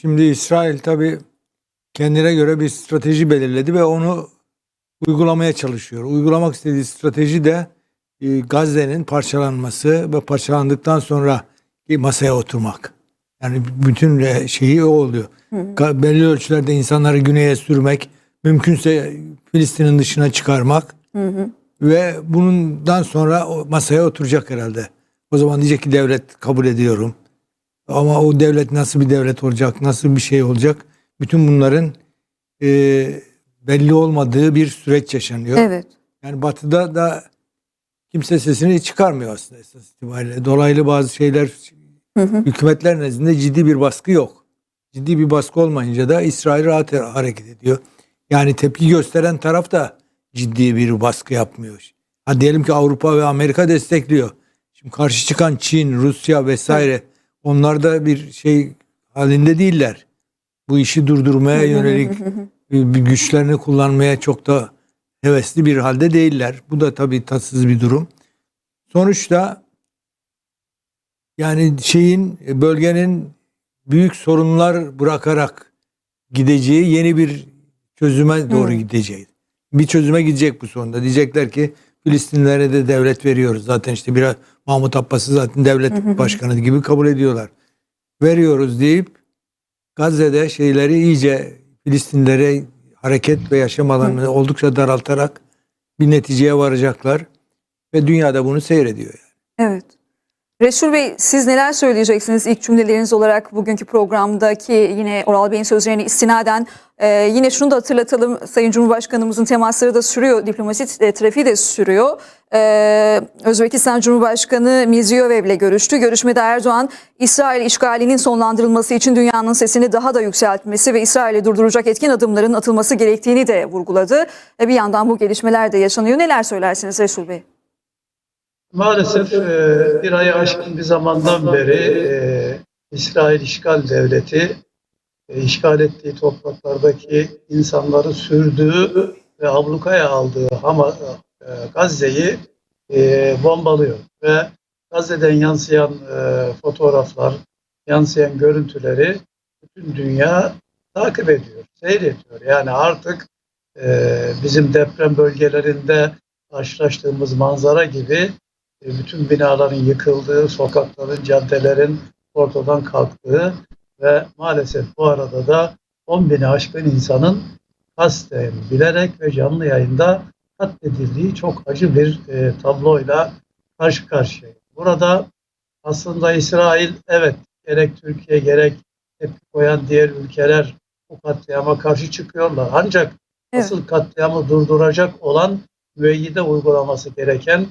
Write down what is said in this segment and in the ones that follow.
Şimdi İsrail tabii kendine göre bir strateji belirledi ve onu uygulamaya çalışıyor. Uygulamak istediği strateji de e, Gazze'nin parçalanması ve parçalandıktan sonra masaya oturmak. Yani bütün şeyi o oluyor. Ga- Belli ölçülerde insanları güneye sürmek, mümkünse Filistin'in dışına çıkarmak ve bundan sonra masaya oturacak herhalde. O zaman diyecek ki devlet kabul ediyorum. Ama o devlet nasıl bir devlet olacak, nasıl bir şey olacak? Bütün bunların e, belli olmadığı bir süreç yaşanıyor. Evet. Yani batıda da kimse sesini çıkarmıyor aslında esas itibariyle. Dolaylı bazı şeyler hükümetler nezdinde ciddi bir baskı yok. Ciddi bir baskı olmayınca da İsrail rahat hareket ediyor. Yani tepki gösteren taraf da ciddi bir baskı yapmıyor. Ha diyelim ki Avrupa ve Amerika destekliyor. Şimdi karşı çıkan Çin, Rusya vesaire onlar da bir şey halinde değiller. Bu işi durdurmaya yönelik güçlerini kullanmaya çok da hevesli bir halde değiller. Bu da tabii tatsız bir durum. Sonuçta yani şeyin bölgenin büyük sorunlar bırakarak gideceği yeni bir çözüme doğru gideceğiz. Bir çözüme gidecek bu sonunda. Diyecekler ki Filistinlere de devlet veriyoruz. Zaten işte biraz Mahmut Abbas'ı zaten devlet başkanı gibi kabul ediyorlar. Veriyoruz deyip Gazze'de şeyleri iyice Filistinlere hareket ve yaşam alanını oldukça daraltarak bir neticeye varacaklar. Ve dünyada bunu seyrediyor. Yani. Evet. Resul Bey siz neler söyleyeceksiniz ilk cümleleriniz olarak bugünkü programdaki yine Oral Bey'in sözlerine istinaden e, yine şunu da hatırlatalım Sayın Cumhurbaşkanımızın temasları da sürüyor diplomasi e, trafiği de sürüyor. E, Özbekistan Cumhurbaşkanı Mirziyoyev ile görüştü. Görüşmede Erdoğan İsrail işgalinin sonlandırılması için dünyanın sesini daha da yükseltmesi ve İsrail'i durduracak etkin adımların atılması gerektiğini de vurguladı. E, bir yandan bu gelişmeler de yaşanıyor. Neler söylersiniz Resul Bey? Maalesef e, bir ayı aşkın bir zamandan beri e, İsrail işgal devleti e, işgal ettiği topraklardaki insanları sürdüğü ve ablukaya aldığı Hama, e, Gazze'yi e, bombalıyor ve Gazze'den yansıyan e, fotoğraflar, yansıyan görüntüleri bütün dünya takip ediyor, seyrediyor. Yani artık e, bizim deprem bölgelerinde karşılaştığımız manzara gibi bütün binaların yıkıldığı, sokakların, caddelerin ortadan kalktığı ve maalesef bu arada da 10 bini aşkın insanın kasten bilerek ve canlı yayında katledildiği çok acı bir e, tabloyla karşı karşıya. Burada aslında İsrail evet gerek Türkiye gerek tepki koyan diğer ülkeler bu katliama karşı çıkıyorlar. Ancak Evet. asıl katliamı durduracak olan müeyyide uygulaması gereken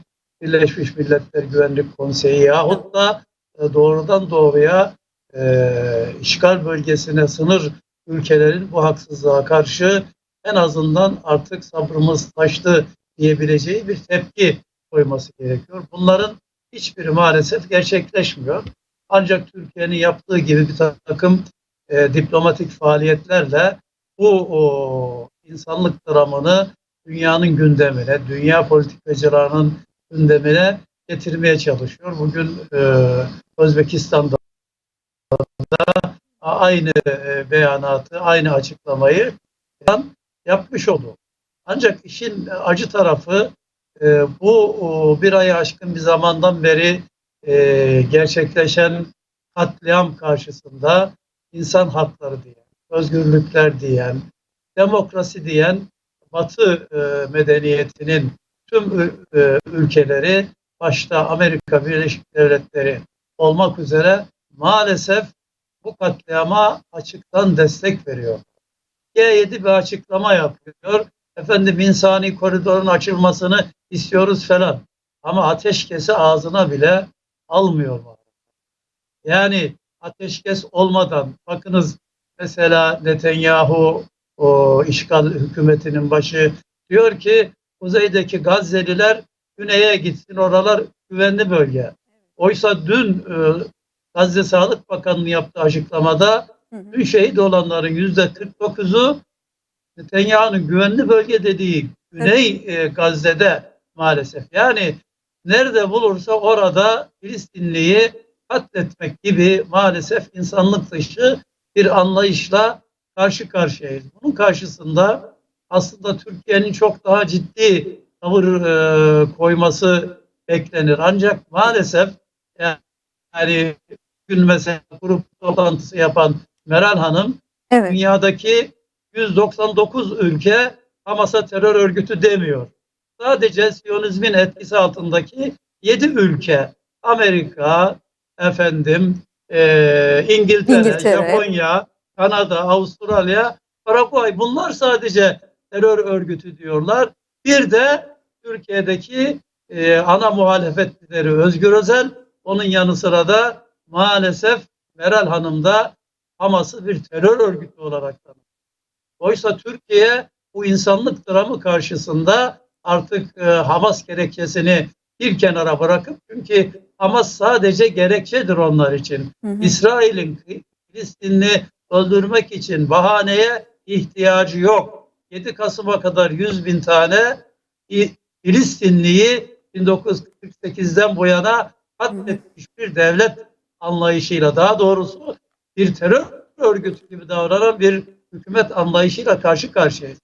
Birleşmiş Milletler Güvenlik Konseyi yahut da e, doğrudan doğruya e, işgal bölgesine sınır ülkelerin bu haksızlığa karşı en azından artık sabrımız taştı diyebileceği bir tepki koyması gerekiyor. Bunların hiçbiri maalesef gerçekleşmiyor. Ancak Türkiye'nin yaptığı gibi bir takım e, diplomatik faaliyetlerle bu o, insanlık dramını dünyanın gündemine, dünya politikacılarının gündemine getirmeye çalışıyor. Bugün e, Özbekistan'da da aynı e, beyanatı, aynı açıklamayı yapmış oldu. Ancak işin acı tarafı e, bu o, bir ay aşkın bir zamandan beri e, gerçekleşen katliam karşısında insan hakları diyen, özgürlükler diyen, demokrasi diyen Batı e, medeniyetinin tüm ül- e, ülkeleri başta Amerika Birleşik Devletleri olmak üzere maalesef bu katliama açıktan destek veriyor. G7 bir açıklama yapıyor. Efendim insani koridorun açılmasını istiyoruz falan. Ama ateşkesi ağzına bile almıyorlar. Yani ateşkes olmadan bakınız mesela Netanyahu o işgal hükümetinin başı diyor ki kuzeydeki Gazze'liler güneye gitsin oralar güvenli bölge. Oysa dün e, Gazze Sağlık Bakanlığı yaptığı açıklamada dün şehit olanların yüzde 49'u Netanyahu'nun güvenli bölge dediği Güney e, Gazze'de maalesef. Yani nerede bulursa orada Filistinliyi katletmek gibi maalesef insanlık dışı bir anlayışla karşı karşıyayız. Bunun karşısında aslında Türkiye'nin çok daha ciddi tavır e, koyması beklenir. Ancak maalesef yani bugün mesela grup toplantısı yapan Meral Hanım Evet. dünyadaki 199 ülke Hamas'a terör örgütü demiyor. Sadece Siyonizmin etkisi altındaki 7 ülke Amerika, efendim, eee, İngiltere, İngiltere. Japonya, Kanada, Avustralya, Paraguay bunlar sadece terör örgütü diyorlar. Bir de Türkiye'deki eee, ana muhalefet lideri Özgür Özel, onun yanı sıra da maalesef Meral Hanım da Hamas'ı bir terör örgütü olarak tanımlıyor. Oysa Türkiye bu insanlık dramı karşısında artık e, Hamas gerekçesini bir kenara bırakıp çünkü Hamas sadece gerekçedir onlar için. İsrail'in Filistinli öldürmek için bahaneye ihtiyacı yok. 7 Kasım'a kadar 100 bin tane Filistinliyi 1948'den bu yana katletmiş bir devlet anlayışıyla daha doğrusu bir terör örgütü gibi davranan bir hükümet anlayışıyla karşı karşıyayız.